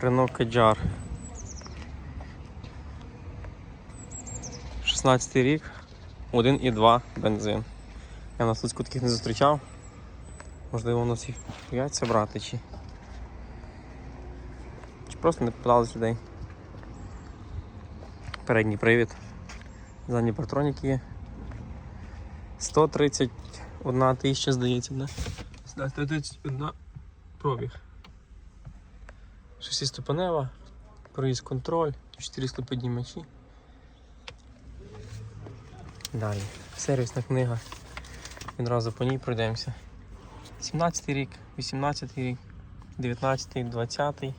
Renault Kadjar. 16 рік, 1,2 бензин. Я на Слуцьку таких не зустрічав. Можливо, воно всі бояться брати чи. Чи просто не попадались людей. Передній привід. Задні партроніки є. 131 тисяча, здається, да? 131 пробіг. Шестиступенева, проїзд контроль, 4 ступенімачі. Далі. Сервісна книга. Відразу по ній пройдемося. 17 й рік, 18 й рік, 19, й 20, й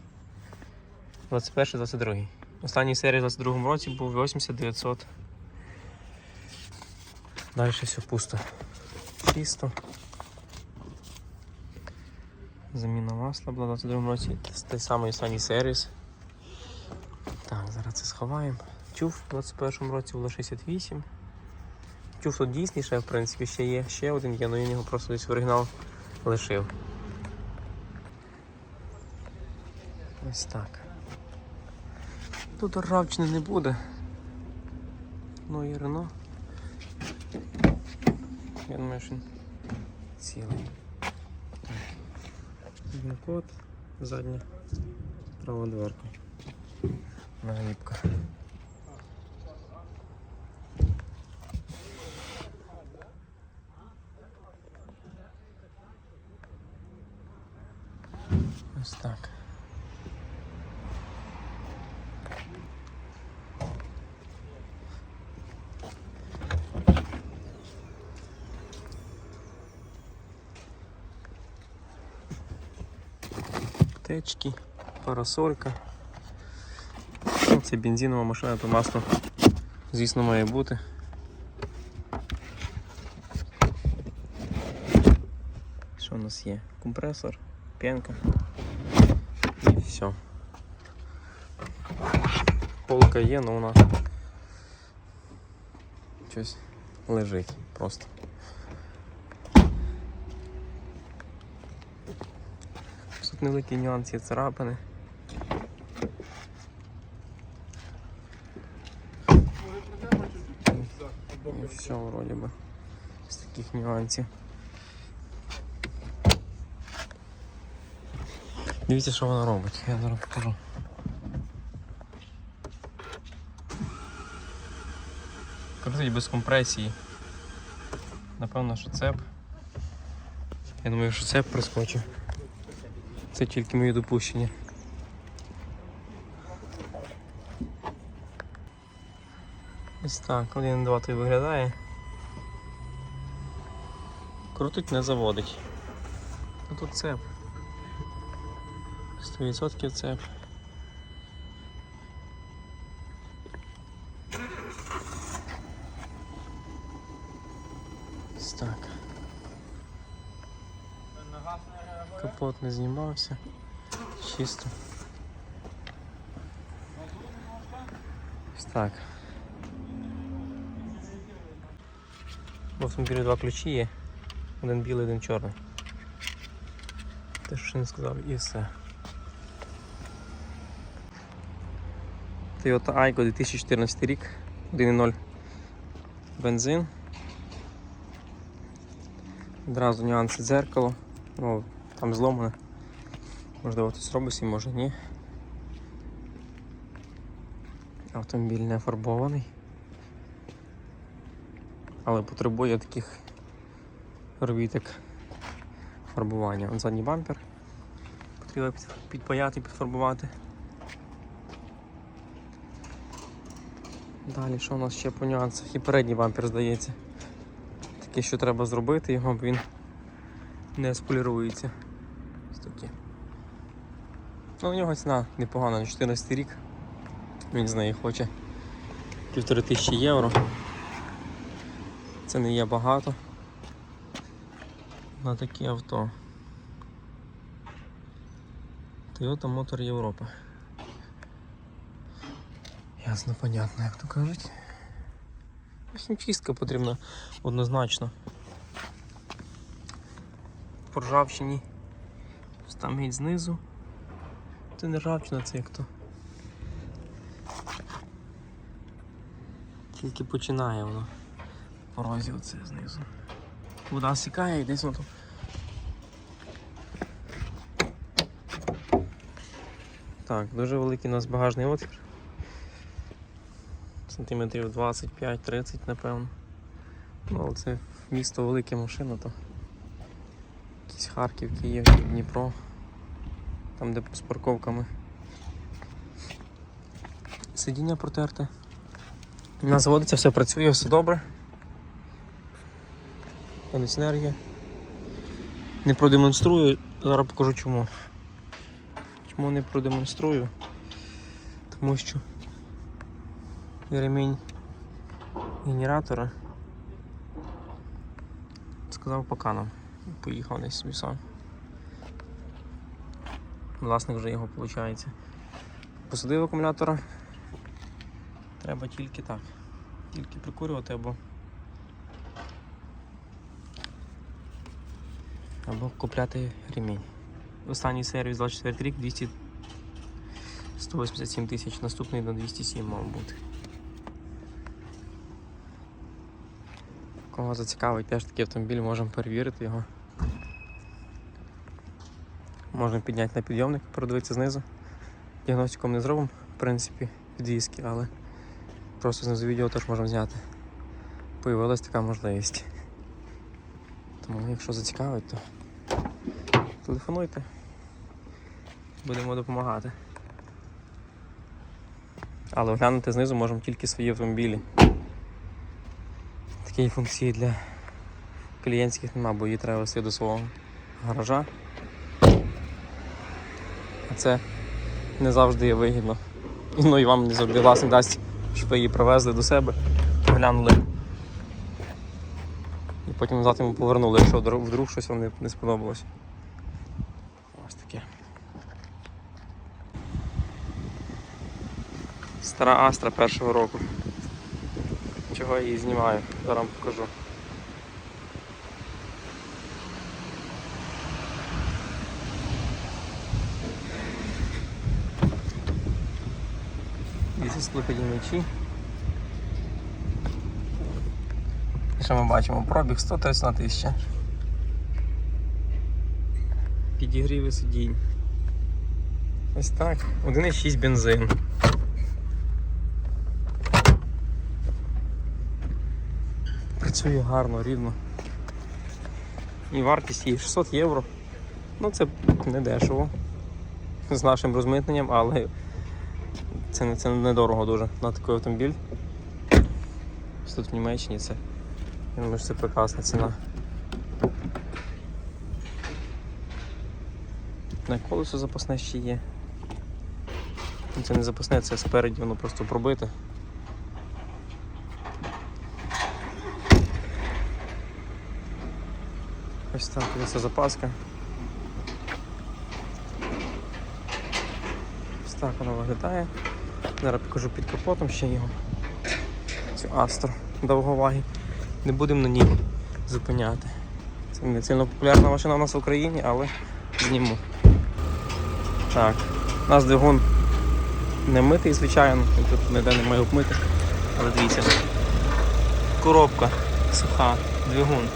21, й 22. й Останній серії в 22 році був 8900. Далі все пусто. Чисто. Заміна масла була в 22 році. Той самий останній сервіс. Так, зараз це сховаємо. Чув в 21 році було 68. Чув тут дійсний ще, в принципі, ще є. Ще один є, але він його просто десь в оригінал лишив. Ось так. Тут ржавчини не буде. Ну і Рено. Я думаю, що він цілий. Код, задня, права дверка. Нагрібка. Ось так. Аптечки, парасолька. Ну, Це бензинова машина, то масло, звісно, має бути. Що у нас є? Компресор, пенка і все. Полка є, але вона щось лежить просто. Тут невеликі нюанси царапини. І все вроді би з таких нюансів. Дивіться, що вона робить. Я зараз покажу. Крутить без компресії. Напевно, що цеп. Я думаю, що цеп проскочив. Це тільки мої допущення. Ось так, 1.2 той виглядає. Крутить не заводить. А тут цеп. 100% цеп. Так. Капот не знімався. Чисто. Ось так. В автомобілі два ключі є. Один білий, один чорний. Те, що не сказав, і все. Toyota Aygo 2014 рік, 1.0 бензин. Одразу нюанси дзеркало. Там зломане. Можливо, хтось робить, може ні. Автомобіль не фарбований. Але потребує таких робіток фарбування. От задній бампер. Потрібно підпаяти, підфарбувати. Далі, що у нас ще по нюансах? І передній бампер здається. Таке, що треба зробити його, він не сполірується. Ну, у нього ціна непогана, на 14 рік. Він з неї хоче півтори тисячі євро. Це не є багато на такі авто. Toyota Motor Європа. Ясно, понятно, як то кажуть. Хімчистка потрібна однозначно. По ржавчині. Там геть знизу. Це не ржавчина, це як то. Тільки починає воно. Порозі оце знизу. Вода стікає і десь воно. Так, дуже великий у нас багажний отвір. Сантиметрів 25-30, напевно. Ну, але це місто велике машина, то якийсь Харків, Київ, Дніпро. Там де з парковками. Сидіння протерте. У нас заводиться, все працює, все добре. Кондиціонер є. Не продемонструю, зараз покажу чому. Чому не продемонструю? Тому що ремінь генератора сказав пока нам. Поїхав десь собі сам. Власник вже його виходить. Посадив акумулятора. Треба тільки так. Тільки прикурювати або. Або купляти ремінь. Останній сервіс 24 рік 200 187 тисяч, наступний на 207 мав бути. Кого зацікавить теж такий автомобіль, можемо перевірити його. Можемо підняти на підйомник, продивитися знизу. Діагностику не зробимо, в принципі, відвізки, але просто знизу відео теж можемо зняти. Появилась така можливість. Тому якщо зацікавить, то телефонуйте. Будемо допомагати. Але оглянути знизу можемо тільки свої автомобілі. Такої функції для клієнтських нема, бо її треба вести до свого гаража. Це не завжди є вигідно. Ну і вам не завжди власник дасть, щоб ви її привезли до себе, оглянули. І потім назад йому повернули, якщо вдруг щось вам не, сподобалось. Ось таке. Стара Астра першого року. Чого я її знімаю? Зараз вам покажу. Дивіться склопідіймачі. І що ми бачимо? Пробіг 131 тисяча. Підігріви сидінь. Ось так. 1,6 бензин. Працює гарно, рівно. І вартість її 600 євро. Ну це не дешево з нашим розмитненням, але це, це недорого дуже на такий автомобіль. Тут в Німеччині це. Я думаю, що це прекрасна ціна. На колесо запасне ще є. Ну, Це не запасне, це спереді воно просто пробите. Ось так, це запаска. Ось так воно виглядає. Зараз покажу під капотом ще його. Цю Астро довговаги. Не будемо на ній зупиняти. Це не сильно популярна машина у нас в Україні, але зніму. Так, у нас двигун не митий, звичайно, тут ніде немає обмити. Але дивіться. Коробка суха, двигун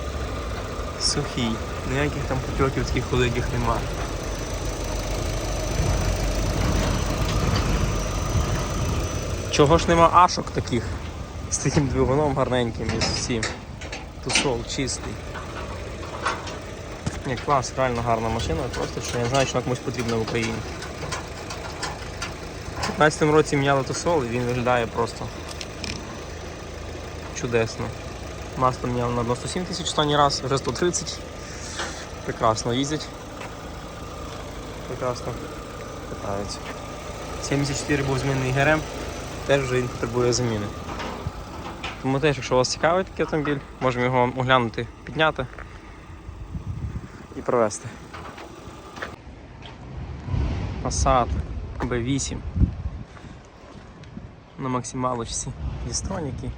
сухий, ніяких там потьоків таких великих немає. Чого ж нема ашок таких з таким двигуном гарненьким і з всім. Тусол чистий. Ні, клас, реально гарна машина, просто що я не знаю, що комусь потрібна в Україні. У 15 році міняли тусол і він виглядає просто чудесно. Масло міняли на 97 тисяч останній раз, вже 130. Прекрасно їздять. Прекрасно катаються. 74 був змінений ГРМ, теж вже він потребує заміни. Тому теж, якщо вас цікавить такий автомобіль, можемо його оглянути, підняти і провести. Passat B8 на максималочці дістроніки.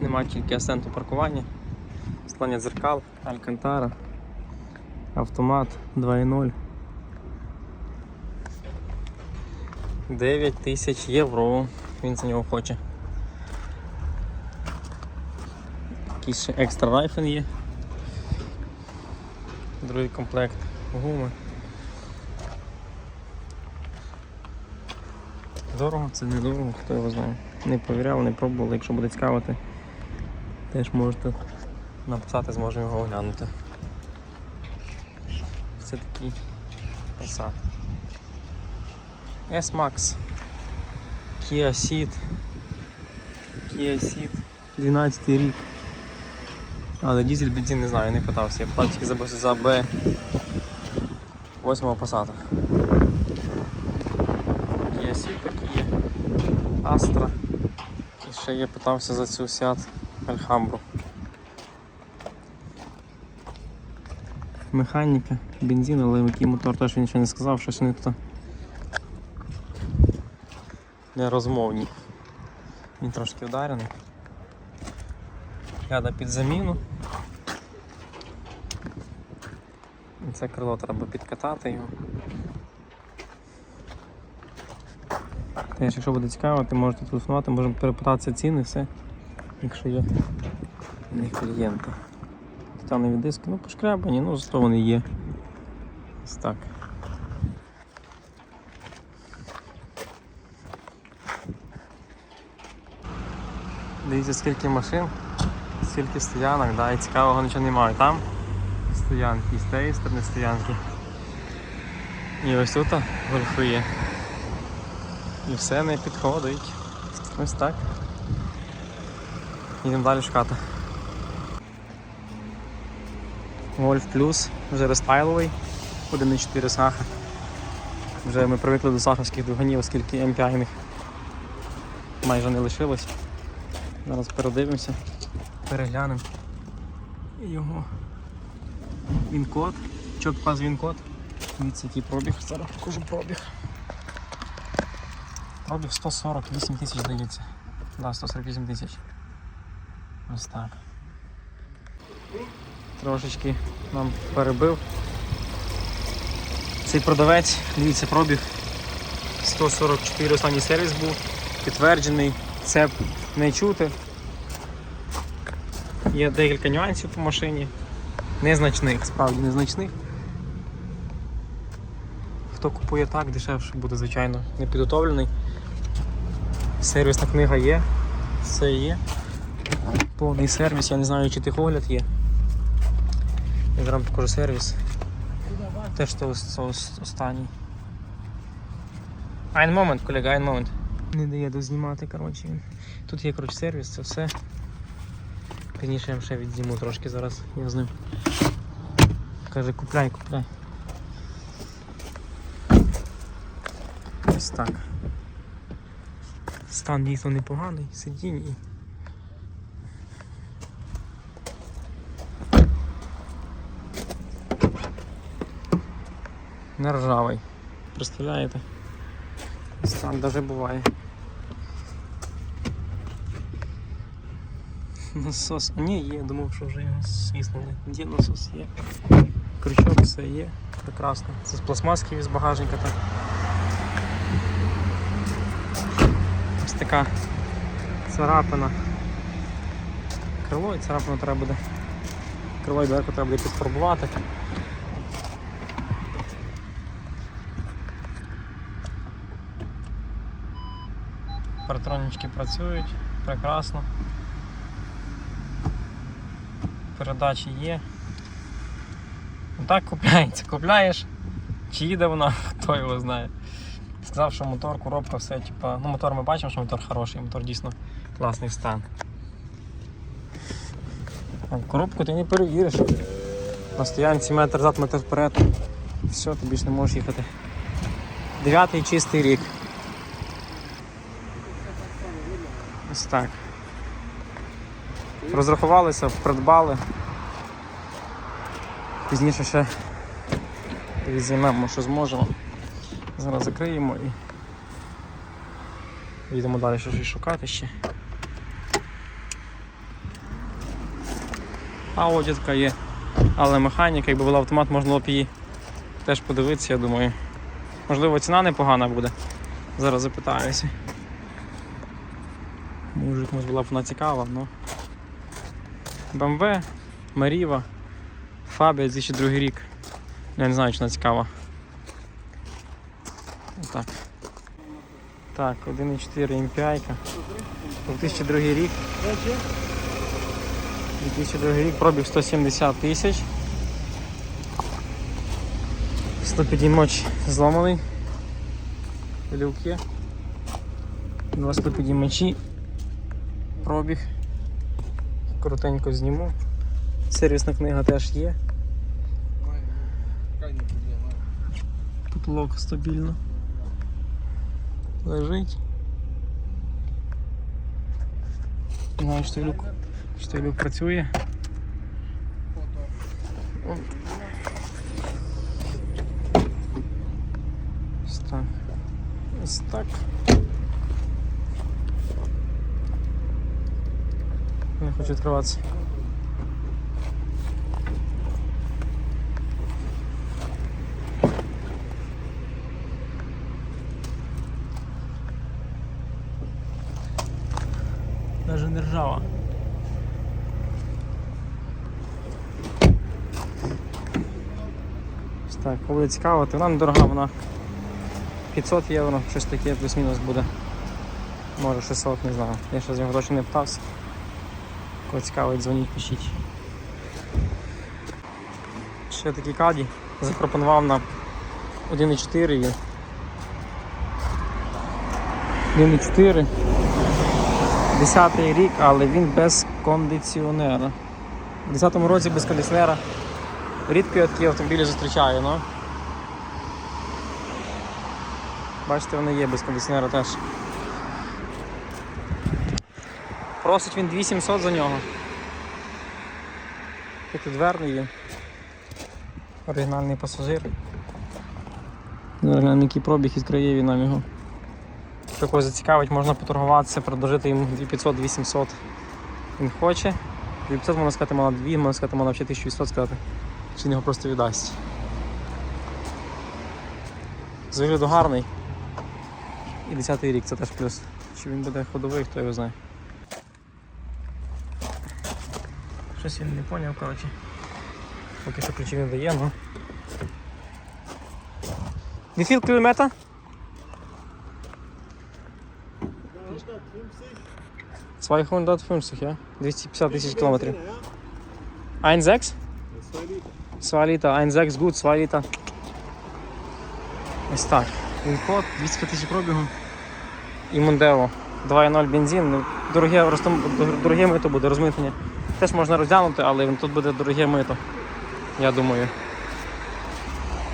Нема тільки асенту паркування, склання дзеркал, алькантара, автомат 2.0, 9 тисяч євро. Він за нього хоче. Якийсь ще екстра райфен є. Другий комплект гуми. Дорого, це не дорого, хто його знає. Не провіряв, не пробував, якщо буде цікавити, теж можете написати, зможемо його оглянути. Це такий Passat. S-Max. Kia Ceed. Kia Ceed. 12 рік. Але дизель бензин не знаю, не питався. Я питав тільки за, B 8 Passat. Kia Ceed такі є. Astra. І ще я питався за цю Seat Alhambra. Механіка, бензин, але який мотор теж він нічого не сказав, щось не то. Не розмовні. Він трошки вдарений. Ряда під заміну. Це крило треба підкатати його. Теж, якщо буде цікаво, ти можете телефонувати, можемо перепитатися ціни, все, якщо є не клієнти. Титанові диски, ну пошкрябані, ну зато вони є. Ось так. Дивіться, скільки машин, скільки стоянок, да, і цікавого нічого немає. Там стоянки, з тієї сторони стоянки. І ось тут гольфи є. І все не підходить. Ось так. Йдемо далі шукати. Golf Plus, вже рестайловий, 1.4 саха. Вже ми привикли до сахарських двигунів, оскільки них майже не лишилось. Зараз передивимося, переглянемо його він-код, чок паз він-код. Дивіться, який пробіг, зараз покажу пробіг. Пробіг 148 тисяч здається. Да, 148 тисяч. Ось так. Трошечки нам перебив. Цей продавець, дивіться, пробіг 144 останній сервіс був, підтверджений, це не чути. Є декілька нюансів по машині. Незначних, справді незначних. Хто купує так, дешевше буде, звичайно, не підготовлений. Сервісна книга є, все є. Повний сервіс, я не знаю, чи техогляд є. Я зараз покажу сервіс. Теж це останній. Ein момент, колега, ein момент. Не дає дознімати, коротше. Тут є коротше, сервіс, це все. Пізніше я ще відзніму трошки зараз, я з ним. Каже, купляй, купляй. Ось так. Стан дійсно непоганий, сидінь і. Не ржавий. Представляєте? Стан даже буває. Насос. Ні, є, думав, що вже свіснули. Де насос є? Крючок все є. Прекрасно. Це з пластмаски з багажника так. Ось така царапина. Крило і царапину треба буде. Крило і дверку треба буде підфарбувати. Партронічки працюють прекрасно. Передачі є. Ну, Так купляється. Купляєш, чи їде вона, хто його знає. Сказав, що мотор, коробка, все, типа. Ну, мотор ми бачимо, що мотор хороший, мотор дійсно класний стан. Коробку ти не перевіриш. На стоянці метр зад, метр вперед. Все, ти більше не можеш їхати. Дев'ятий чистий рік. Ось так. Розрахувалися, придбали. Пізніше ще візьмемо, що зможемо. Зараз закриємо і їдемо далі щось шукати ще. А одітка є, але механіка, якби була автомат, можна було б її теж подивитися, я думаю. Можливо, ціна непогана буде Зараз запитаюся. Може комусь була б вона цікава, ну. BMW, Маріва, Фабія 2002 рік. Я не знаю, чи вона цікава. Отак. Так, 1.4 MPI. 2002 рік. 2002 рік, пробіг 170 тисяч. 100 зламаний. Люки. Два 100 підіймачі. Пробіг. Коротенько зніму. Сервісна книга теж є. Тут лок стабільно. Лежить. Знаю, що той люк, що люк працює. Ось так. Ось так. Не хочу відкриватися. Даже не ржава. Так, коли цікаво, то вона недорога, вона 500 євро, щось таке плюс-мінус буде. Може 600, не знаю. Я ще з нього точно не питався. Кого цікавить, дзвоніть, пишіть. Ще такий каді запропонував на 1.4 і 1.4. 10 рік, але він без кондиціонера. У 10-му році без кондиціонера. Рідко я такі автомобілі зустрічаю, ну. Бачите, вони є без кондиціонера теж. Просить він 2700 за нього. П'ятидверний він. Оригінальний пасажир. Який пробіг із краєві нам його. Якщо когось зацікавить, можна поторгуватися, предложити йому 2500-2800. Він хоче. 2500 можна сказати, можна 2, можна сказати, взагалі 1800 сказати. Чи він його просто віддасть. З вигляду гарний. І 10-й рік це теж плюс. Чи він буде ходовий, хто його знає. Щось він не зрозумів, коротше. Поки що ключів не дає, ну. Viel Kilometer? 250, ja? 250 тисяч кілометрів. 1,6? 2 літра, 1,6 good, 2 літра. Ось так. Він код, 200 тисяч пробігу. І Мондео. 2,0 бензин. Ну, дороге, дороге мито буде розмитнення. Теж можна розглянути, але тут буде дороге мито. Я думаю.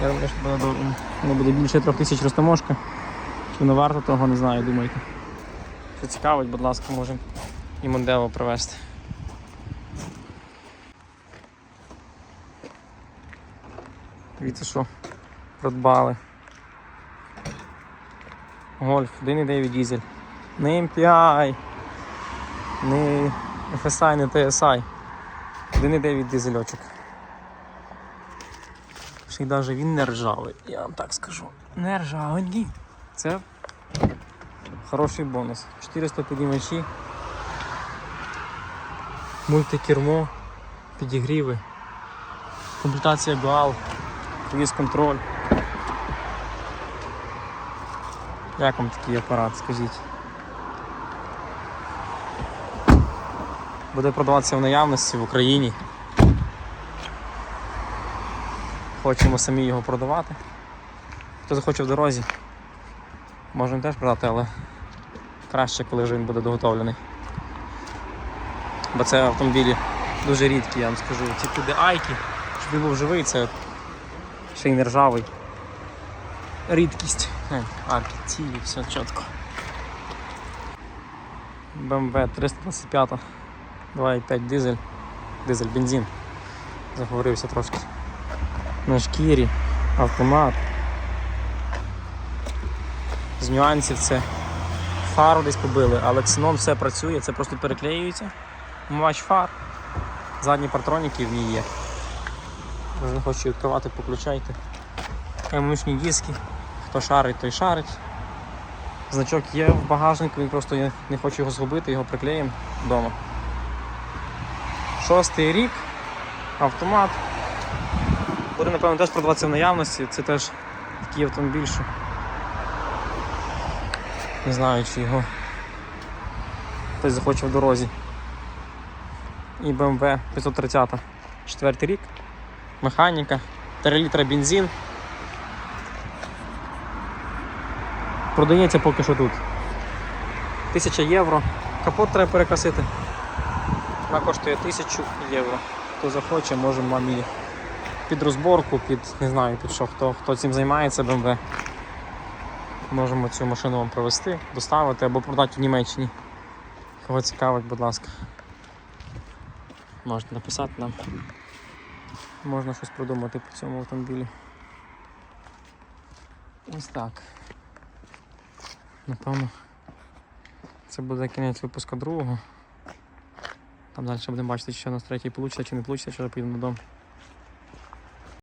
Я думаю, що буде, воно буде більше 3 тисяч розтаможка. Чи воно варто того, не знаю, думайте. Що цікавить, будь ласка, можемо і Мондео привезти. Дивіться, що придбали. Гольф, 1,9 дізель. Не MPI, не FSI, не TSI. 1,9 дизельочок. Ще й навіть він не ржавий, я вам так скажу. Не ржавенький. Це хороший бонус. 400 підіймачі, мультикермо, підігріви, комплектація Дуал, круїз контроль. Як вам такий апарат, скажіть? Буде продаватися в наявності в Україні. Хочемо самі його продавати. Хто захоче в дорозі, можемо теж продати, але краще, коли вже він буде доготовлений. Бо це автомобілі дуже рідкі, я вам скажу. Ці туди айки, щоб він був живий, це ще й не ржавий. Рідкість. Е, Арки цілі, все чітко. BMW 325, 2,5 дизель, дизель бензин. Заговорився трошки. На шкірі, автомат. З нюансів це фару десь побили, але ксенон все працює, це просто переклеюється. Матч фар. Задні партроніки в ній є. Може не відкривати, поключайте. ММшні диски. Хто шарить, той шарить. Значок є в багажнику, він просто не хочу його згубити, його приклеїмо вдома. Шостий рік, автомат. Буде, напевно, теж продаватися в наявності. Це теж такий автомобіль, що не знаю, чи його хтось захоче в дорозі. І BMW 530. Четвертий рік. Механіка, 3 літра бензин. Продається поки що тут. 1000 євро. Капот треба перекрасити. Вона коштує 1000 євро. Хто захоче, може вам її під розборку, під не знаю під що, хто, хто цим займається BMW. Можемо цю машину вам привезти, доставити або продати в Німеччині. Кого цікавить, будь ласка. Можете написати нам. Можна щось придумати по цьому автомобілі. Ось так. Напевно, це буде кінець випуска другого. Там далі будемо бачити, що у нас третій вийде, чи не вийде, що поїдемо додому.